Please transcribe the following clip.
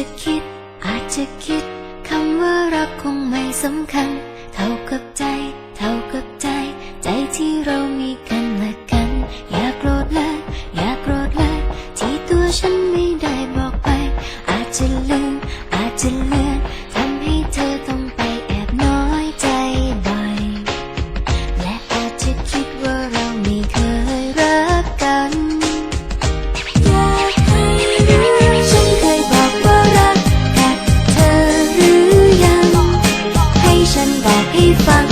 ะคิด อาจจะคิด คำว่ารักคงไม่สำคัญ เท่ากับใจ เท่ากับใจ ใจที่เรามีกันและกัน อย่าโกรธเลย อย่าโกรธเลย ที่ตัวฉันไม่ได้บอกไป อาจจะลื Và hy.